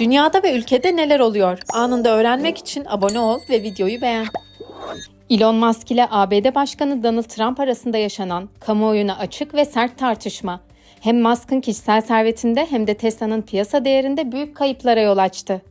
Dünyada ve ülkede neler oluyor? Anında öğrenmek için abone ol ve videoyu beğen. Elon Musk ile ABD Başkanı Donald Trump arasında yaşanan kamuoyuna açık ve sert tartışma hem Musk'ın kişisel servetinde hem de Tesla'nın piyasa değerinde büyük kayıplara yol açtı.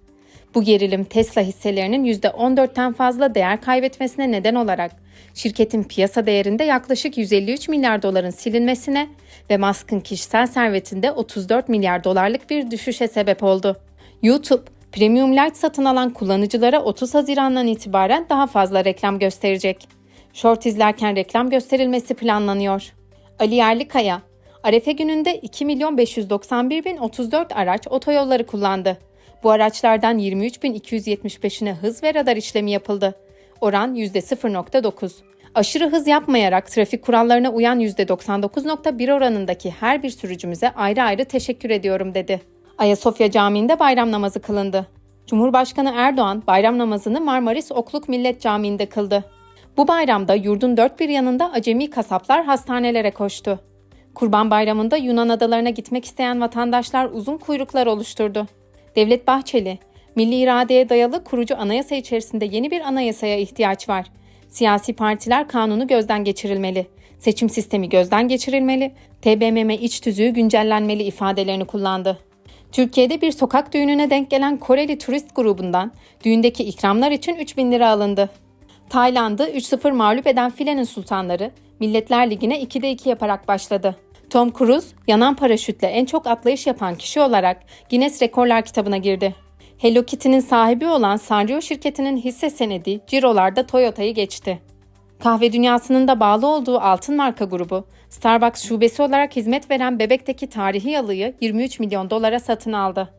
Bu gerilim Tesla hisselerinin %14'ten fazla değer kaybetmesine neden olarak şirketin piyasa değerinde yaklaşık 153 milyar doların silinmesine ve Musk'ın kişisel servetinde 34 milyar dolarlık bir düşüşe sebep oldu. YouTube, Premium Lite satın alan kullanıcılara 30 Haziran'dan itibaren daha fazla reklam gösterecek. Short izlerken reklam gösterilmesi planlanıyor. Ali Yerlikaya, Arefe gününde 2 milyon 591 bin 34 araç otoyolları kullandı. Bu araçlardan 23.275'ine hız ve radar işlemi yapıldı. Oran %0.9. Aşırı hız yapmayarak trafik kurallarına uyan %99.1 oranındaki her bir sürücümüze ayrı ayrı teşekkür ediyorum dedi. Ayasofya Camii'nde bayram namazı kılındı. Cumhurbaşkanı Erdoğan bayram namazını Marmaris Okluk Millet Camii'nde kıldı. Bu bayramda yurdun dört bir yanında acemi kasaplar hastanelere koştu. Kurban Bayramı'nda Yunan adalarına gitmek isteyen vatandaşlar uzun kuyruklar oluşturdu. Devlet Bahçeli, milli iradeye dayalı kurucu anayasa içerisinde yeni bir anayasaya ihtiyaç var. Siyasi partiler kanunu gözden geçirilmeli. Seçim sistemi gözden geçirilmeli. TBMM iç tüzüğü güncellenmeli ifadelerini kullandı. Türkiye'de bir sokak düğününe denk gelen Koreli turist grubundan düğündeki ikramlar için 3000 lira alındı. Tayland'ı 3-0 mağlup eden filenin sultanları Milletler Ligi'ne 2'de 2 yaparak başladı. Tom Cruise, yanan paraşütle en çok atlayış yapan kişi olarak Guinness Rekorlar kitabına girdi. Hello Kitty'nin sahibi olan Sanrio şirketinin hisse senedi Ciro'larda Toyota'yı geçti. Kahve dünyasının da bağlı olduğu Altın Marka grubu, Starbucks şubesi olarak hizmet veren Bebek'teki tarihi yalıyı 23 milyon dolara satın aldı.